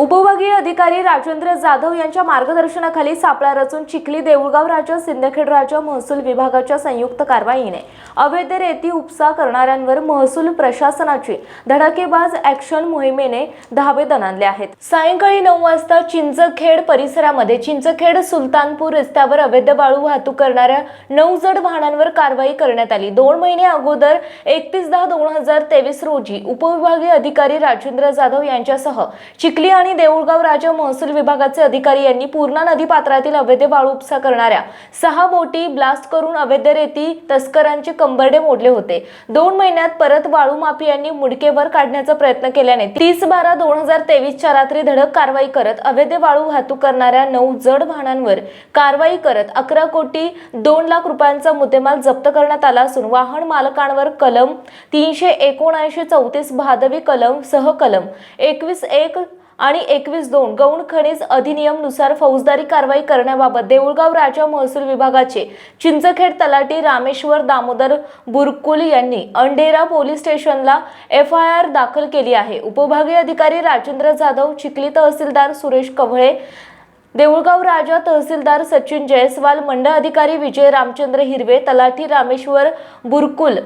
उपविभागीय अधिकारी राजेंद्र जाधव यांच्या मार्गदर्शनाखाली सापळा रचून चिखली देऊळगाव राजा सिंदखेड राजा महसूल विभागाच्या संयुक्त कारवाईने अवैध रेती उपसा करणाऱ्यांवर महसूल प्रशासनाची धडाकेबाज ऍक्शन मोहिमेने धाबे दणाणले आहेत. सायंकाळी नऊ वाजता चिंचखेड परिसरामध्ये चिंचखेड सुलतानपूर रस्त्यावर अवैध वाळू वाहतूक करणाऱ्या नऊ जड वाहनांवर कारवाई करण्यात आली. दोन महिने अगोदर एकतीस दहा दोन हजार तेवीस रोजी उपविभागीय अधिकारी राजेंद्र जाधव यांच्यासह चिखली आणि देऊळगाव राजा महसूल विभागाचे अधिकारी यांनी पूर्णा नदी पात्रातील अवैध वाळू उपसा करणाऱ्या सहा बोटी ब्लास्ट करून अवैध रेती तस्करांचे कंबरडे मोडले होते. दोन महिन्यात परत वाळू माफियांनी मुडकेवर काढण्याचा प्रयत्न केल्याने तीस बारा दोन हजार तेवीसच्या रात्री धडक कारवाई करत अवैध वाळू वाहतूक करणाऱ्या नऊ जड वाहनांवर कारवाई करत अकरा कोटी दोन लाख रुपयांचा मुद्देमाल जप्त करण्यात आला असून वाहन मालकांवर कलम तीनशे एकोणऐंशी चौतीस भादवी कलम सह कलम एकवीस एक आणि एकवीस दोन गौण खनिज अधिनियमनुसार फौजदारी कारवाई करण्याबाबत देऊळगाव राजा महसूल विभागाचे चिंचखेड तलाठी रामेश्वर दामोदर बुरकुल यांनी अंडेरा पोलीस स्टेशनला एफ आय आर दाखल केली आहे. उपविभागीय अधिकारी राजेंद्र जाधव चिखली तहसीलदार सुरेश कव्हळे देऊळगाव राजा तहसीलदार सचिन जयस्वाल मंडळ अधिकारी विजय रामचंद्र हिरवे तलाठी रामेश्वर बुरकुल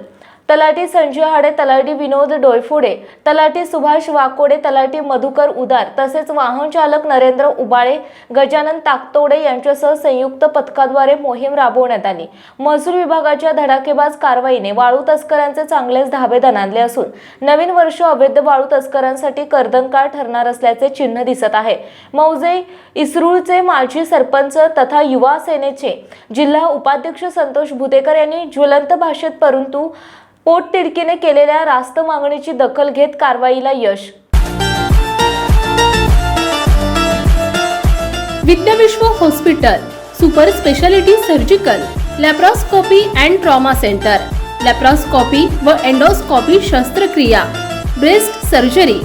तलाठी संजय हाडे तलाठी विनोद डोयफोडे तलाठी सुभाष वाकोडे तलाठी मधुकर उदार तसेच वाहन चालक नरेंद्र उबाळे गजानन ताकतोडे यांच्यासह संयुक्त पथकाद्वारे मोहीम राबवण्यात आली. महसूल विभागाच्या धडाकेबाज कारवाईने वाळू तस्करांचे चांगलेच धाबे दणाणले असून नवीन वर्ष अवैध वाळू तस्करांसाठी कर्दनकाळ ठरणार असल्याचे चिन्ह दिसत आहे. मौजे इस्रूळचे माजी सरपंच तथा युवा सेनेचे जिल्हा उपाध्यक्ष संतोष भुतेकर यांनी ज्वलंत भाषेत परंतु पोटतिडकीने केलेल्या रास्त मागणीची दखल घेत कारवाईला यश. Vidyavishwa hospital super speciality surgical laparoscopy and trauma centre laparoscopy व एंडोस्कोपी शस्त्रक्रिया ब्रेस्ट सर्जरी